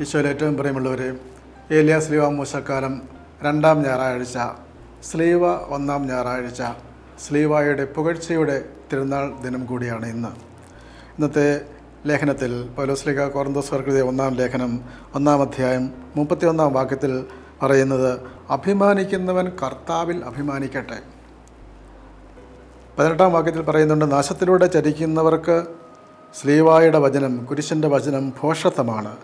ഈശോയിൽ ഏറ്റവും പ്രിയമുള്ളവരെ ഏലിയ സ്ലീവ മൂശക്കാലം രണ്ടാം ഞായറാഴ്ച സ്ലീവ ഒന്നാം ഞായറാഴ്ച സ്ലീവായുടെ പുകഴ്ചയുടെ തിരുനാൾ ദിനം കൂടിയാണ് ഇന്ന്. ഇന്നത്തെ ലേഖനത്തിൽ പൗലോസ്ലിക കോറന്തോസ് വർക്കൃതിയ ഒന്നാം ലേഖനം ഒന്നാം അധ്യായം മുപ്പത്തിയൊന്നാം വാക്യത്തിൽ പറയുന്നത് അഭിമാനിക്കുന്നവൻ കർത്താവിൽ അഭിമാനിക്കട്ടെ. പതിനെട്ടാം വാക്യത്തിൽ പറയുന്നുണ്ട് നാശത്തിലൂടെ ചരിക്കുന്നവർക്ക് സ്ലീവായുടെ വചനം കുരിശന്റെ വചനം ഭോഷത്വമാണ്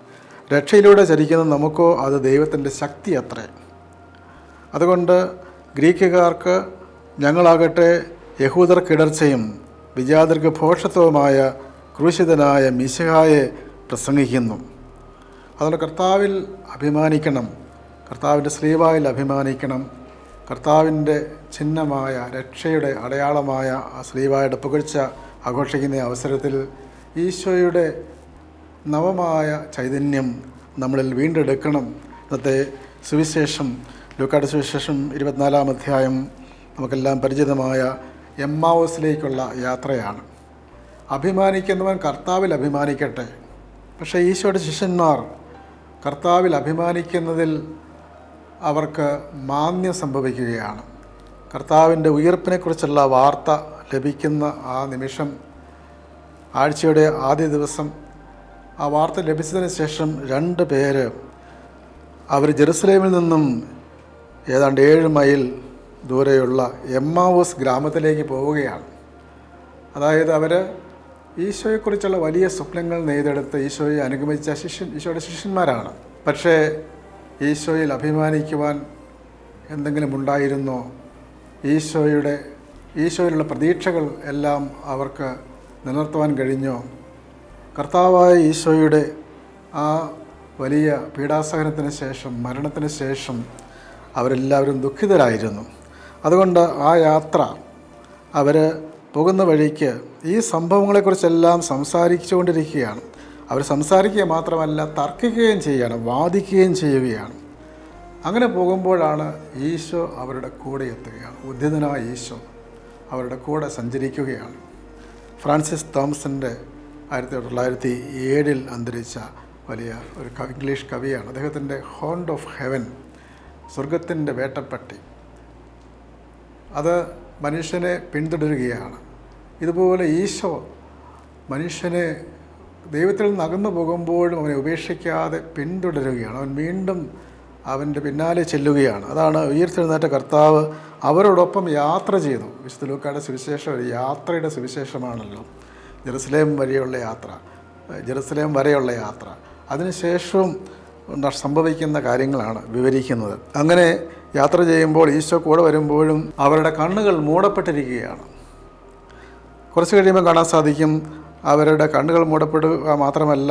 രക്ഷയിലൂടെ ചരിക്കുന്ന നമുക്കോ അത് ദൈവത്തിന്റെ ശക്തി അത്രേ. അതുകൊണ്ട് ഗ്രീക്കുകാർക്ക് ഞങ്ങളാകട്ടെ യഹൂദർക്കിടർച്ചയും വിജാതർക്ക് ഭോഷത്വവുമായ ക്രൂശിതനായ മിശിഹായെ പ്രസംഗിക്കുന്നു. അതുകൊണ്ട് കർത്താവിൽ അഭിമാനിക്കണം. കർത്താവിന്റെ ശ്രീവായിൽ അഭിമാനിക്കണം. കർത്താവിന്റെ ചിഹ്നമായ രക്ഷയുടെ അടയാളമായ ആ സ്ലീവായുടെ പുകഴ്ച ആഘോഷിക്കുന്ന അവസരത്തിൽ ഈശോയുടെ നവമായ ചൈതന്യം നമ്മളിൽ വീണ്ടെടുക്കണം. ഇന്നത്തെ സുവിശേഷം ലൂക്കാട് സുവിശേഷം ഇരുപത്തിനാലാം അധ്യായം നമുക്കെല്ലാം പരിചിതമായ എമ്മാവസിലേക്കുള്ള യാത്രയാണ്. അഭിമാനിക്കുന്നവൻ കർത്താവിൽ അഭിമാനിക്കട്ടെ. പക്ഷേ ഈശോയുടെ ശിഷ്യന്മാർ കർത്താവിൽ അഭിമാനിക്കുന്നതിൽ അവർക്ക് മാന്യം സംഭവിക്കുകയാണ്. കർത്താവിന്റെ ഉയർപ്പിനെക്കുറിച്ചുള്ള വാർത്ത ലഭിക്കുന്ന ആ നിമിഷം ആഴ്ചയുടെ ആദ്യ ദിവസം ആ വാർത്ത ലഭിച്ചതിന് ശേഷം രണ്ട് പേര് അവർ ജെറുസലേമിൽ നിന്നും ഏതാണ്ട് ഏഴ് മൈൽ ദൂരെയുള്ള എമ്മാവൂസ് ഗ്രാമത്തിലേക്ക് പോവുകയാണ്. അതായത് അവർ ഈശോയെക്കുറിച്ചുള്ള വലിയ സ്വപ്നങ്ങൾ നെയ്തെടുത്ത് ഈശോയെ അനുഗമിച്ച ശിഷ്യൻ ഈശോയുടെ ശിഷ്യന്മാരാണ്. പക്ഷേ ഈശോയിൽ അഭിമാനിക്കുവാൻ എന്തെങ്കിലും ഉണ്ടായിരുന്നോ? ഈശോയുടെ ഈശോയിലുള്ള പ്രതീക്ഷകൾ എല്ലാം അവർക്ക് നിലനിർത്തുവാൻ കഴിഞ്ഞോ? കർത്താവായ ഈശോയുടെ ആ വലിയ പീഡാസഹനത്തിന് ശേഷം മരണത്തിന് ശേഷം അവരെല്ലാവരും ദുഃഖിതരായിരുന്നു. അതുകൊണ്ട് ആ യാത്ര അവർ പോകുന്ന വഴിക്ക് ഈ സംഭവങ്ങളെക്കുറിച്ചെല്ലാം സംസാരിച്ചുകൊണ്ടിരിക്കുകയാണ്. അവർ സംസാരിക്കുക മാത്രമല്ല തർക്കിക്കുകയും ചെയ്യുകയാണ് വാദിക്കുകയും ചെയ്യുകയാണ്. അങ്ങനെ പോകുമ്പോഴാണ് ഈശോ അവരുടെ കൂടെ എത്തുകയാണ്. ഉദ്യതനായ ഈശോ അവരുടെ കൂടെ സഞ്ചരിക്കുകയാണ്. ഫ്രാൻസിസ് തോമസിന്റെ ആയിരത്തി തൊള്ളായിരത്തി ഏഴിൽ അന്തരിച്ച വലിയ ഒരു ഇംഗ്ലീഷ് കവിയാണ്. അദ്ദേഹത്തിന്റെ ഹോണ്ട് ഓഫ് ഹെവൻ സ്വർഗത്തിന്റെ വേട്ടപ്പട്ടി. അത് മനുഷ്യനെ പിന്തുടരുകയാണ്. ഇതുപോലെ ഈശോ മനുഷ്യനെ ദൈവത്തിൽ നിന്ന് അകന്നു പോകുമ്പോഴും അവനെ ഉപേക്ഷിക്കാതെ പിന്തുടരുകയാണ്. അവൻ വീണ്ടും അവന്റെ പിന്നാലെ ചെല്ലുകയാണ്. അതാണ് ഉയർത്തെഴുന്നേറ്റ കർത്താവ് അവരോടൊപ്പം യാത്ര ചെയ്തു. വിശുദ്ധ ലൂക്കായുടെ സുവിശേഷം ഒരു യാത്രയുടെ സുവിശേഷമാണല്ലോ. ജെറുസലേം വരെയുള്ള യാത്ര ജെറുസലേം വരെയുള്ള യാത്ര അതിനുശേഷവും സംഭവിക്കുന്ന കാര്യങ്ങളാണ് വിവരിക്കുന്നത്. അങ്ങനെ യാത്ര ചെയ്യുമ്പോൾ ഈശോ കൂടെ വരുമ്പോഴും അവരുടെ കണ്ണുകൾ മൂടപ്പെട്ടിരിക്കുകയാണ്. കുറച്ച് കഴിയുമ്പോൾ കാണാൻ സാധിക്കും അവരുടെ കണ്ണുകൾ മൂടപ്പെടുക മാത്രമല്ല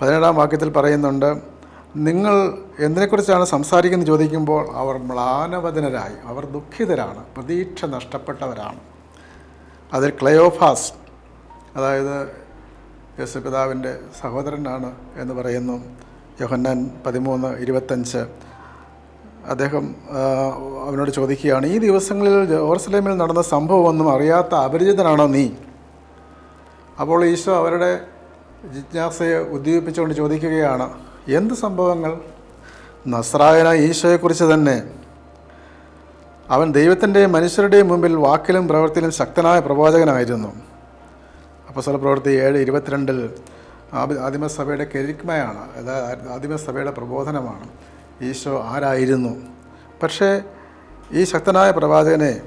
പതിനേഴാം വാക്യത്തിൽ പറയുന്നുണ്ട് നിങ്ങൾ എന്തിനെക്കുറിച്ചാണ് സംസാരിക്കുന്നത്? ചോദിക്കുമ്പോൾ അവർ മ്ലാനവദനരായി അവർ ദുഃഖിതരാണ് പ്രതീക്ഷ നഷ്ടപ്പെട്ടവരാണ്. അതിൽ ക്ലയോഫാസ് അതായത് യേശുപിതാവിന്റെ സഹോദരനാണ് എന്ന് പറയുന്നു. യോഹന്നാൻ പതിമൂന്ന് ഇരുപത്തഞ്ച്. അദ്ദേഹം അവനോട് ചോദിക്കുകയാണ് ഈ ദിവസങ്ങളിൽ ജോർസലേമിൽ നടന്ന സംഭവമൊന്നും അറിയാത്ത അപരിചിതനാണോ നീ? അപ്പോൾ ഈശോ അവരുടെ ജിജ്ഞാസയെ ഉദ്ദീപിപ്പിച്ചുകൊണ്ട് ചോദിക്കുകയാണ് എന്ത് സംഭവങ്ങൾ? നസ്രായന ഈശോയെക്കുറിച്ച് തന്നെ. അവൻ ദൈവത്തിന്റെയും മനുഷ്യരുടെയും മുമ്പിൽ വാക്കിലും പ്രവൃത്തിയിലും ശക്തനായ പ്രവാചകനായിരുന്നു. അപ്പോൾ സ്വല പ്രവൃത്തി ഏഴ് ഇരുപത്തിരണ്ടിൽ ആദി- ആദിമസഭയുടെ കെരിക്മയാണ് അതായത് ആദിമസഭയുടെ പ്രബോധനമാണ്. ഈശോ ആരായിരുന്നു? പക്ഷേ ഈ ശക്തനായ പ്രവാചകനെ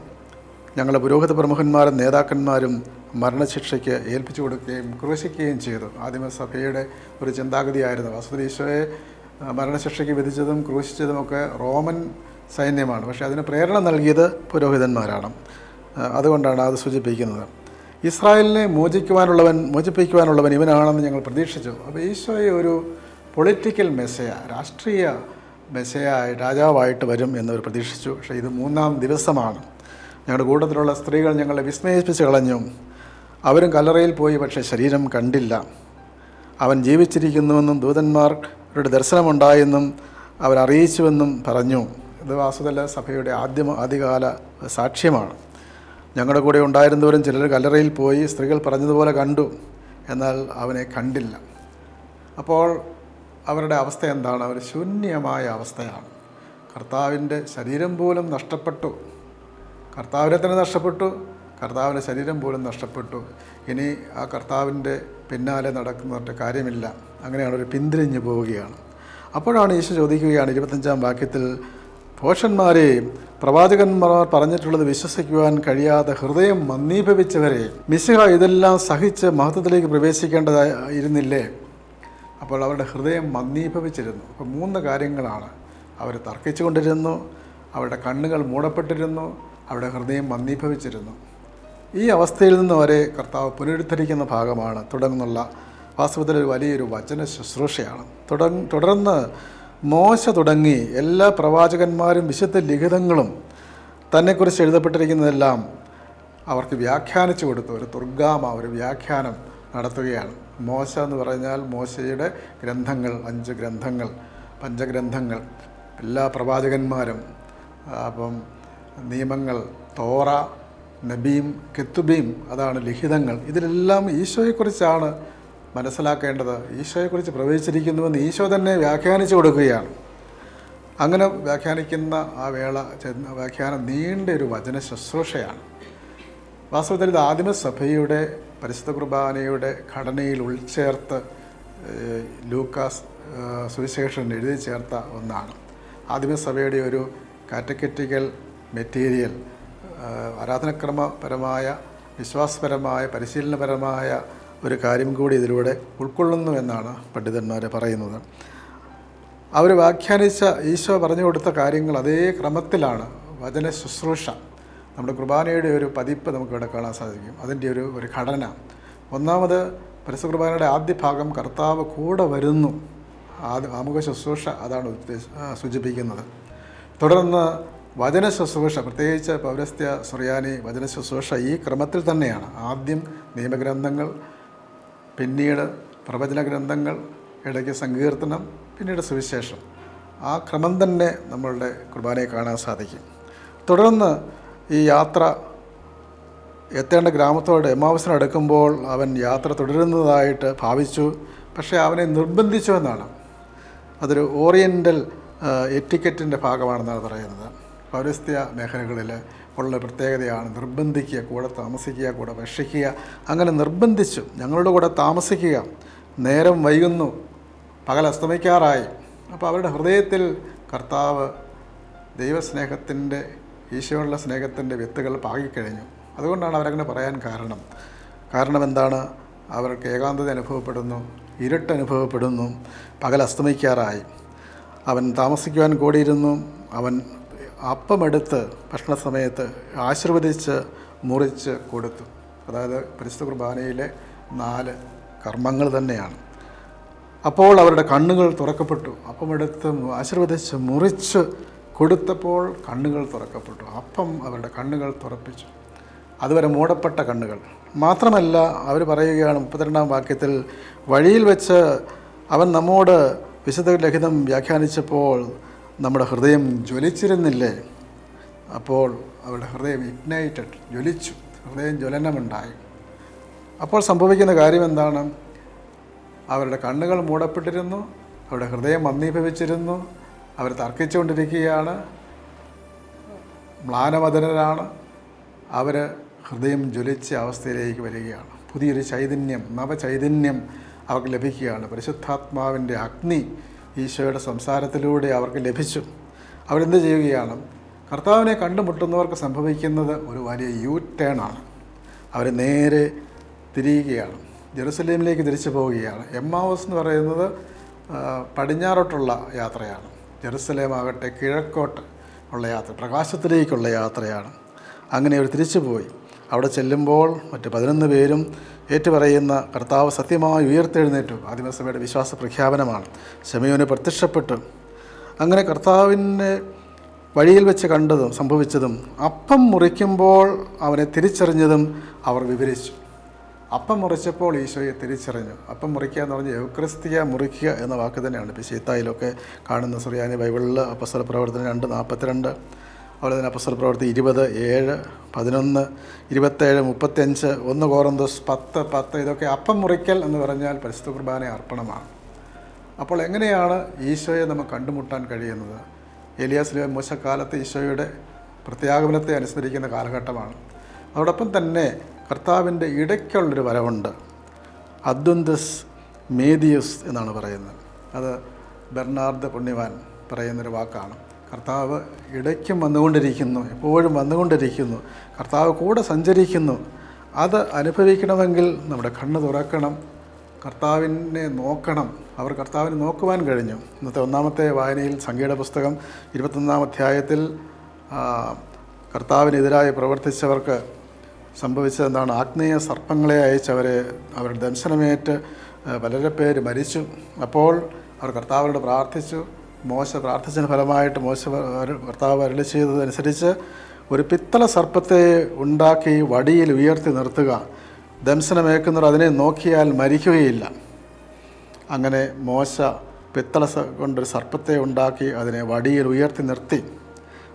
ഞങ്ങളുടെ പുരോഹിത പ്രമുഖന്മാരും നേതാക്കന്മാരും മരണശിക്ഷയ്ക്ക് ഏൽപ്പിച്ചു കൊടുക്കുകയും ക്രൂശിക്കുകയും ചെയ്തു. ആദിമസഭയുടെ ഒരു ചിന്താഗതിയായിരുന്നു. വസ്തുത ഈശോയെ മരണശിക്ഷയ്ക്ക് വിധിച്ചതും ക്രൂശിച്ചതും ഒക്കെ റോമൻ സൈന്യമാണ്. പക്ഷേ അതിന് പ്രേരണ നൽകിയത് പുരോഹിതന്മാരാണ്. അതുകൊണ്ടാണ് അത് സൂചിപ്പിക്കുന്നത്. ഇസ്രായേലിനെ മോചിക്കുവാനുള്ളവൻ മോചിപ്പിക്കുവാനുള്ളവൻ ഇവനാണെന്ന് ഞങ്ങൾ പ്രതീക്ഷിച്ചു. അപ്പോൾ ഈശോയെ ഒരു പൊളിറ്റിക്കൽ മെസ്സയ രാഷ്ട്രീയ മെസ്സയ രാജാവായിട്ട് വരും എന്നവർ പ്രതീക്ഷിച്ചു. പക്ഷേ ഇത് മൂന്നാം ദിവസമാണ്. ഞങ്ങളുടെ കൂട്ടത്തിലുള്ള സ്ത്രീകൾ ഞങ്ങളെ വിസ്മയിപ്പിച്ച് കളഞ്ഞു. അവരും കല്ലറയിൽ പോയി പക്ഷേ ശരീരം കണ്ടില്ല. അവൻ ജീവിച്ചിരിക്കുന്നുവെന്നും ദൂതന്മാരുടെ ദർശനമുണ്ടായെന്നും അവരറിയിച്ചുവെന്നും പറഞ്ഞു. ഇത് വാസുതല സഭയുടെ ആദ്യ ആദ്യകാല സാക്ഷ്യമാണ്. ഞങ്ങളുടെ കൂടെ ഉണ്ടായിരുന്നവരും ചിലർ കല്ലറയിൽ പോയി സ്ത്രീകൾ പറഞ്ഞതുപോലെ കണ്ടു. എന്നാൽ അവനെ കണ്ടില്ല. അപ്പോൾ അവരുടെ അവസ്ഥ എന്താണ്? അവർ ശൂന്യമായ അവസ്ഥയാണ്. കർത്താവിന്റെ ശരീരം പോലും നഷ്ടപ്പെട്ടു. കർത്താവിനെ തന്നെ നഷ്ടപ്പെട്ടു. കർത്താവിന്റെ ശരീരം പോലും നഷ്ടപ്പെട്ടു. ഇനി ആ കർത്താവിന്റെ പിന്നാലെ നടക്കുന്നതിട്ട് കാര്യമില്ല. അങ്ങനെയാണ് ഒരു പിന്തിരിഞ്ഞു പോവുകയാണ്. അപ്പോഴാണ് ഈശോ ചോദിക്കുകയാണ് ഇരുപത്തഞ്ചാം വാക്യത്തിൽ ഭോഷന്മാരെ പ്രവാചകന്മാർ പറഞ്ഞിട്ടുള്ളത് വിശ്വസിക്കുവാൻ കഴിയാതെ ഹൃദയം മന്ദീഭവിച്ചവരെ മിശിഹ ഇതെല്ലാം സഹിച്ച് മഹത്വത്തിലേക്ക് പ്രവേശിക്കേണ്ടതായിരുന്നില്ലേ? അപ്പോൾ അവരുടെ ഹൃദയം മന്ദീഭവിച്ചിരുന്നു. അപ്പോൾ മൂന്ന് കാര്യങ്ങളാണ് അവർ തർക്കിച്ചുകൊണ്ടിരുന്നു അവരുടെ കണ്ണുകൾ മൂടപ്പെട്ടിരുന്നു അവരുടെ ഹൃദയം മന്ദീഭവിച്ചിരുന്നു. ഈ അവസ്ഥയിൽ നിന്ന് വരെ കർത്താവ് പുനരുദ്ധരിക്കുന്ന ഭാഗമാണ് തുടങ്ങുന്നുള്ള വാസ്തവത്തിൽ ഒരു വലിയൊരു വചന ശുശ്രൂഷയാണ്. തുടർന്ന് മോശ തുടങ്ങി എല്ലാ പ്രവാചകന്മാരും വിശുദ്ധ ലിഖിതങ്ങളും തന്നെക്കുറിച്ച് എഴുതപ്പെട്ടിരിക്കുന്നതെല്ലാം അവർക്ക് വ്യാഖ്യാനിച്ചു കൊടുത്തു. ഒരു തുർഗാമ ഒരു വ്യാഖ്യാനം നടത്തുകയാണ്. മോശ എന്ന് പറഞ്ഞാൽ മോശയുടെ ഗ്രന്ഥങ്ങൾ അഞ്ച് ഗ്രന്ഥങ്ങൾ പഞ്ചഗ്രന്ഥങ്ങൾ. എല്ലാ പ്രവാചകന്മാരും അപ്പം നിയമങ്ങൾ തോറ നബീം കെത്തുബീം അതാണ് ലിഖിതങ്ങൾ. ഇതിലെല്ലാം ഈശോയെക്കുറിച്ചാണ് മനസ്സിലാക്കേണ്ടത് ഈശോയെക്കുറിച്ച് പ്രവചിച്ചിരിക്കുന്നുവെന്ന് ഈശോ തന്നെ വ്യാഖ്യാനിച്ചു കൊടുക്കുകയാണ്. അങ്ങനെ വ്യാഖ്യാനിക്കുന്ന ആ വേള വ്യാഖ്യാനം നീണ്ട ഒരു വചന ശുശ്രൂഷയാണ്. വാസ്തവത്തിൽ ഇത് ആദിമസഭയുടെ പരിശുദ്ധ കുർബാനയുടെ ഘടനയിൽ ഉൾച്ചേർത്ത് ലൂക്കാസ് സുവിശേഷൻ എഴുതി ചേർത്ത ഒന്നാണ്. ആദിമസഭയുടെ ഒരു കാറ്റഗറ്റിക്കൽ മെറ്റീരിയൽ ആരാധനക്രമപരമായ വിശ്വാസപരമായ പരിശീലനപരമായ ഒരു കാര്യം കൂടി ഇതിലൂടെ ഉൾക്കൊള്ളുന്നു എന്നാണ് പണ്ഡിതന്മാർ പറയുന്നത്. അവർ വ്യാഖ്യാനിച്ച ഈശോ പറഞ്ഞു കൊടുത്ത കാര്യങ്ങൾ അതേ ക്രമത്തിലാണ് വചന ശുശ്രൂഷ. നമ്മുടെ കുർബാനയുടെ ഒരു പതിപ്പ് നമുക്കിവിടെ കാണാൻ സാധിക്കും. അതിന്റെ ഒരു ഒരു ഘടന. ഒന്നാമത് പരസ്യ കുർബാനയുടെ ആദ്യ ഭാഗം കർത്താവ് കൂടെ വരുന്നു. ആദ്യ ആമുഖ ശുശ്രൂഷ അതാണ് സൂചിപ്പിക്കുന്നത്. തുടർന്ന് വചന ശുശ്രൂഷ പ്രത്യേകിച്ച് പൗരസ്ത്യ സുറിയാനി വചന ശുശ്രൂഷ ഈ ക്രമത്തിൽ തന്നെയാണ്. ആദ്യം നിയമഗ്രന്ഥങ്ങൾ പിന്നീട് പ്രവചന ഗ്രന്ഥങ്ങൾ ഇടയ്ക്ക് സങ്കീർത്തനം പിന്നീട് സുവിശേഷം. ആ ക്രമം തന്നെ നമ്മളുടെ കുർബാനയെ കാണാൻ സാധിക്കും. തുടർന്ന് ഈ യാത്ര എത്തേണ്ട ഗ്രാമത്തോട് എമാവസിനടുക്കുമ്പോൾ അവൻ യാത്ര തുടരുന്നതായിട്ട് ഭാവിച്ചു. പക്ഷേ അവനെ നിർബന്ധിച്ചു എന്നാണ്. അതൊരു ഓറിയന്റൽ എറ്റിക്കറ്റിന്റെ ഭാഗമാണെന്നാണ് പറയുന്നത്. പൗരസ്ത്യ മേഖലകളിൽ ഉള്ള പ്രത്യേകതയാണ്. നിർബന്ധിക്കുക കൂടെ താമസിക്കുക കൂടെ ഭക്ഷിക്കുക. അങ്ങനെ നിർബന്ധിച്ചു. ഞങ്ങളുടെ കൂടെ താമസിക്കുക. നേരം വൈകുന്നു. പകൽ അസ്തമിക്കാറായി. അപ്പോൾ അവരുടെ ഹൃദയത്തിൽ കർത്താവ് ദൈവസ്നേഹത്തിന്റെ ഈശോയുള്ള സ്നേഹത്തിന്റെ വിത്തുകൾ പാകിക്കഴിഞ്ഞു. അതുകൊണ്ടാണ് അവരങ്ങനെ പറയാൻ കാരണം. കാരണം എന്താണ്? അവർക്ക് ഏകാന്തത അനുഭവപ്പെടുന്നു ഇരുട്ട് അനുഭവപ്പെടുന്നു പകൽ അസ്തമിക്കാറായി. അവൻ താമസിക്കുവാൻ കൂടിയിരുന്നു. അവൻ അപ്പമെടുത്ത് ഭക്ഷണ സമയത്ത് ആശീർവദിച്ച് മുറിച്ച് കൊടുത്തു. അതായത് പരിശുദ്ധ കുർബാനയിലെ നാല് കർമ്മങ്ങൾ തന്നെയാണ്. അപ്പോൾ അവരുടെ കണ്ണുകൾ തുറക്കപ്പെട്ടു. അപ്പമെടുത്ത് ആശീർവദിച്ച് മുറിച്ച് കൊടുത്തപ്പോൾ കണ്ണുകൾ തുറക്കപ്പെട്ടു. അപ്പം അവരുടെ കണ്ണുകൾ തുറപ്പിച്ചു. അതുവരെ മൂടപ്പെട്ട കണ്ണുകൾ. മാത്രമല്ല അവർ പറയുകയാണ് മുപ്പത്തിരണ്ടാം വാക്യത്തിൽ വഴിയിൽ വെച്ച് അവൻ നമ്മോട് വിശുദ്ധ ലഹിതം വ്യാഖ്യാനിച്ചപ്പോൾ നമ്മുടെ ഹൃദയം ജ്വലിച്ചിരുന്നില്ലേ? അപ്പോൾ അവരുടെ ഹൃദയം ഇഗ്നൈറ്റഡ് ജ്വലിച്ചു. ഹൃദയം ജ്വലനമുണ്ടായി. അപ്പോൾ സംഭവിക്കുന്ന കാര്യം എന്താണ്? അവരുടെ കണ്ണുകൾ മൂടപ്പെട്ടിരുന്നു. അവരുടെ ഹൃദയം മന്ദീഭവിച്ചിരുന്നു അവർ തർക്കിച്ചുകൊണ്ടിരിക്കുകയാണ്. മ്ലാനമതനരാണ് അവർ ഹൃദയം ജ്വലിച്ച അവസ്ഥയിലേക്ക് വരികയാണ്. പുതിയൊരു ചൈതന്യം നവചൈതന്യം അവർക്ക് ലഭിക്കുകയാണ്. പരിശുദ്ധാത്മാവിന്റെ അഗ്നി ഈശോയുടെ സംസാരത്തിലൂടെ അവർക്ക് ലഭിച്ചു. അവരെന്ത് ചെയ്യുകയാണ്? കർത്താവിനെ കണ്ടുമുട്ടുന്നവർക്ക് സംഭവിക്കുന്നത് ഒരു വലിയ യൂ ടേൺ ആണ്. അവർ നേരെ തിരിയുകയാണ്. ജെറുസലേമിലേക്ക് തിരിച്ചു പോവുകയാണ്. എമ്മാവസ് എന്ന് പറയുന്നത് പടിഞ്ഞാറോട്ടുള്ള യാത്രയാണ്. ജെറുസലേം ആകട്ടെ കിഴക്കോട്ട് ഉള്ള യാത്ര പ്രകാശത്തിലേക്കുള്ള യാത്രയാണ്. അങ്ങനെ അവർ തിരിച്ചു പോയി അവിടെ ചെല്ലുമ്പോൾ മറ്റ് പതിനൊന്ന് പേരും ഏറ്റുപറയുന്ന കർത്താവ് സത്യമായി ഉയർത്തെഴുന്നേറ്റു. ആദിമസഭയുടെ വിശ്വാസ പ്രഖ്യാപനമാണ്. ശമയോന് പ്രത്യക്ഷപ്പെട്ടു. അങ്ങനെ കർത്താവിന്റെ വഴിയിൽ വെച്ച് കണ്ടതും സംഭവിച്ചതും അപ്പം മുറിക്കുമ്പോൾ അവനെ തിരിച്ചറിഞ്ഞതും അവർ വിവരിച്ചു. അപ്പം മുറിച്ചപ്പോൾ ഈശോയെ തിരിച്ചറിഞ്ഞു. അപ്പം മുറിക്കുക എന്ന് പറഞ്ഞാൽ യൗക്രിസ്തിയ മുറിക്കുക എന്ന വാക്ക് തന്നെയാണ്. ഇപ്പോൾ ശീത്തായിലൊക്കെ കാണുന്ന സുറിയാനി ബൈബിളിൽ അപ്പസ്വല പ്രവർത്തനം രണ്ട് നാൽപ്പത്തിരണ്ട്. അതുപോലെ തന്നെ അപ്പസ്വല പ്രവർത്തി. ഇരുപത് ഏഴ് പതിനൊന്ന് ഇരുപത്തേഴ് മുപ്പത്തഞ്ച് ഒന്ന് കോറന്തോസ് പത്ത് പത്ത്. ഇതൊക്കെ അപ്പം മുറിക്കൽ എന്ന് പറഞ്ഞാൽ പരിശുദ്ധ കുർബാന അർപ്പണമാണ്. അപ്പോൾ എങ്ങനെയാണ് ഈശോയെ നമുക്ക് കണ്ടുമുട്ടാൻ കഴിയുന്നത്? ഏലിയാസിലെ മോശക്കാലത്ത് ഈശോയുടെ പ്രത്യാഗമനത്തെ അനുസ്മരിക്കുന്ന കാലഘട്ടമാണ്. അതോടൊപ്പം തന്നെ കർത്താവിന്റെ ഇടയ്ക്കുള്ളൊരു വരവുണ്ട്. അദ്വന്തസ് മേദിയസ് എന്നാണ് പറയുന്നത്. അത് ബെർണാർഡ് പുണ്യവാൻ പറയുന്നൊരു വാക്കാണ്. കർത്താവ് ഇടയ്ക്കും വന്നുകൊണ്ടിരിക്കുന്നു എപ്പോഴും വന്നുകൊണ്ടിരിക്കുന്നു കർത്താവ് കൂടെ സഞ്ചരിക്കുന്നു. അത് അനുഭവിക്കണമെങ്കിൽ നമ്മുടെ കണ്ണ് തുറക്കണം കർത്താവിനെ നോക്കണം. അവർ കർത്താവിനെ നോക്കുവാൻ കഴിഞ്ഞു. ഇന്നത്തെ ഒന്നാമത്തെ വായനയിൽ സംഗീത പുസ്തകം ഇരുപത്തൊന്നാം അധ്യായത്തിൽ കർത്താവിനെതിരായി പ്രവർത്തിച്ചവർക്ക് സംഭവിച്ചതെന്താണ് ആഗ്നേയ സർപ്പങ്ങളെ അയച്ചവരെ അവരുടെ ദംശനമേറ്റ് പലരെ പേര് മരിച്ചു. അപ്പോൾ അവർ കർത്താവിനോട് പ്രാർത്ഥിച്ചു. മോശ പ്രാർത്ഥിച്ചതിന് ഫലമായിട്ട് മോശ ഭർത്താവ് അരളി ചെയ്തതനുസരിച്ച് ഒരു പിത്തള സർപ്പത്തെ ഉണ്ടാക്കി വടിയിൽ ഉയർത്തി നിർത്തുക. ദംശനമേക്കുന്നവർ അതിനെ നോക്കിയാൽ മരിക്കുകയില്ല. അങ്ങനെ മോശ പിത്തള കൊണ്ടൊരു സർപ്പത്തെ ഉണ്ടാക്കി അതിനെ വടിയിൽ ഉയർത്തി നിർത്തി.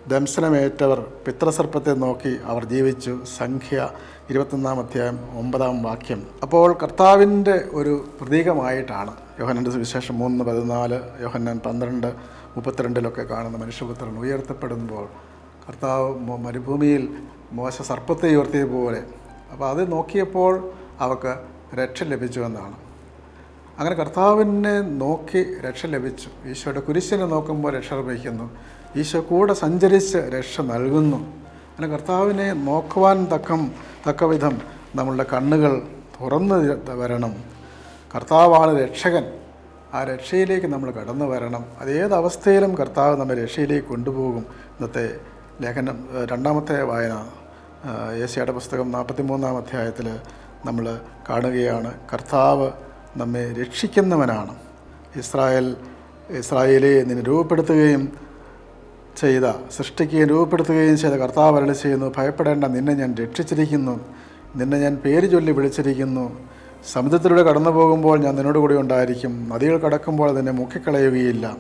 ദംശനമേറ്റവർ പിത്രസർപ്പത്തെ നോക്കി അവർ ജീവിച്ചു. സംഖ്യ ഇരുപത്തൊന്നാം അധ്യായം ഒമ്പതാം വാക്യം. അപ്പോൾ കർത്താവിന്റെ ഒരു പ്രതീകമായിട്ടാണ്. യോഹന്നന്റെ സുവിശേഷം മൂന്ന് പതിനാല് യോഹന്നാൻ പന്ത്രണ്ട് മുപ്പത്തിരണ്ടിലൊക്കെ കാണുന്ന മനുഷ്യപുത്രൻ ഉയർത്തപ്പെടുമ്പോൾ കർത്താവ് മരുഭൂമിയിൽ മോശ സർപ്പത്തെ ഉയർത്തിയ പോലെ അപ്പോൾ അത് നോക്കിയപ്പോൾ അവർക്ക് രക്ഷ ലഭിച്ചു എന്നാണ്. അങ്ങനെ കർത്താവിനെ നോക്കി രക്ഷ ലഭിച്ചു. ഈശോയുടെ കുരിശിനെ നോക്കുമ്പോൾ രക്ഷ ലഭിക്കുന്നു. ഈശോ കൂടെ സഞ്ചരിച്ച് രക്ഷ നൽകുന്നു. അങ്ങനെ കർത്താവിനെ നോക്കുവാൻ തക്കം തക്ക വിധം നമ്മളുടെ കണ്ണുകൾ തുറന്നു വരണം. കർത്താവാണ് രക്ഷകൻ. ആ രക്ഷയിലേക്ക് നമ്മൾ കടന്നു വരണം. അതേത് അവസ്ഥയിലും കർത്താവ് നമ്മെ രക്ഷയിലേക്ക് കൊണ്ടുപോകും. ഇന്നത്തെ ലേഖനം രണ്ടാമത്തെ വായന യേശയുടെ പുസ്തകം നാൽപ്പത്തി മൂന്നാം അധ്യായത്തിൽ നമ്മൾ കാണുകയാണ്. കർത്താവ് നമ്മെ രക്ഷിക്കുന്നവനാണ്. ഇസ്രായേൽ ഇസ്രായേലെ നിന്നെ രൂപപ്പെടുത്തുകയും ചെയ്ത സൃഷ്ടിക്കുകയും രൂപപ്പെടുത്തുകയും ചെയ്ത കർത്താവ് അരളി ചെയ്യുന്നു ഭയപ്പെടേണ്ട നിന്നെ ഞാൻ രക്ഷിച്ചിരിക്കുന്നു. നിന്നെ ഞാൻ പേര് ചൊല്ലി വിളിച്ചിരിക്കുന്നു. സമുദ്രത്തിലൂടെ കടന്നു പോകുമ്പോൾ ഞാൻ നിന്നോട് കൂടി ഉണ്ടായിരിക്കും. നദികൾ കടക്കുമ്പോൾ നിന്നെ മുക്കിക്കളയുകയില്ല.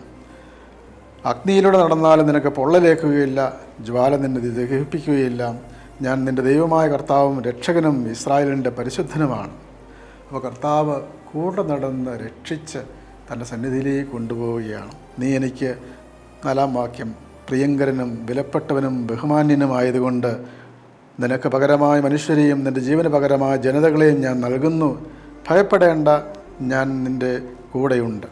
അഗ്നിയിലൂടെ നടന്നാലും നിനക്ക് പൊള്ളലേക്കുകയില്ല ജ്വാല നിന്നെ ദഹിപ്പിക്കുകയില്ല. ഞാൻ നിന്റെ ദൈവമായ കർത്താവും രക്ഷകനും ഇസ്രായേലിന്റെ പരിശുദ്ധനുമാണ്. അപ്പോൾ കർത്താവ് കൂടെ നടന്ന് രക്ഷിച്ച് തന്റെ സന്നിധിയിലേക്ക് കൊണ്ടുപോവുകയാണ്. നീ എനിക്ക് നാലാം വാക്യം പ്രിയങ്കരനും വിലപ്പെട്ടവനും ബഹുമാന്യനുമായതുകൊണ്ട് നിനക്ക് പകരമായ മനുഷ്യരെയും നിന്റെ ജീവന് പകരമായ ജനതകളെയും ഞാൻ നൽകുന്നു. ഭയപ്പെടേണ്ട ഞാൻ നിന്റെ കൂടെയുണ്ട്.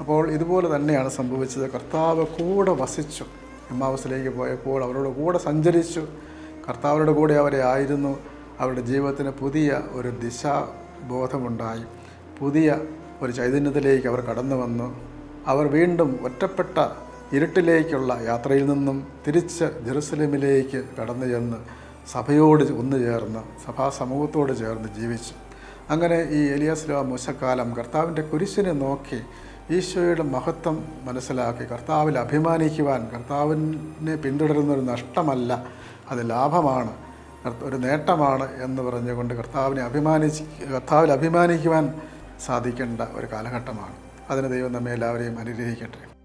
അപ്പോൾ ഇതുപോലെ തന്നെയാണ് സംഭവിച്ചത്. കർത്താവ് കൂടെ വസിച്ചു. എമ്മാവസിലേക്ക് പോയപ്പോൾ അവരോട് കൂടെ സഞ്ചരിച്ചു. കർത്താവരുടെ കൂടെ അവരെ ആയിരുന്നു. അവരുടെ ജീവിതത്തിന് പുതിയ ഒരു ദിശാബോധമുണ്ടായി. പുതിയ ഒരു ചൈതന്യത്തിലേക്ക് അവർ കടന്നു വന്നു. അവർ വീണ്ടും ഒറ്റപ്പെട്ട ഇരുട്ടിലേക്കുള്ള യാത്രയിൽ നിന്നും തിരിച്ച് ജെറുസലേമിലേക്ക് കടന്നു ചെന്ന് സഭയോട് ഒന്നു ചേർന്ന് സഭാ സമൂഹത്തോട് ചേർന്ന് ജീവിച്ചു. അങ്ങനെ ഈ എലിയാസ്ലോ മൂശക്കാലം കർത്താവിന്റെ കുരിശിനെ നോക്കി ഈശോയുടെ മഹത്വം മനസ്സിലാക്കി കർത്താവിൽ അഭിമാനിക്കുവാൻ കർത്താവിനെ പിന്തുടരുന്ന ഒരു നഷ്ടമല്ല അത് ലാഭമാണ് ഒരു നേട്ടമാണ് എന്ന് പറഞ്ഞുകൊണ്ട് കർത്താവിനെ അഭിമാനിച്ച് കർത്താവിൽ അഭിമാനിക്കുവാൻ സാധിക്കേണ്ട ഒരു കാലഘട്ടമാണ്. അതിന് ദൈവം നമ്മെ എല്ലാവരെയും അനുഗ്രഹിക്കട്ടെ.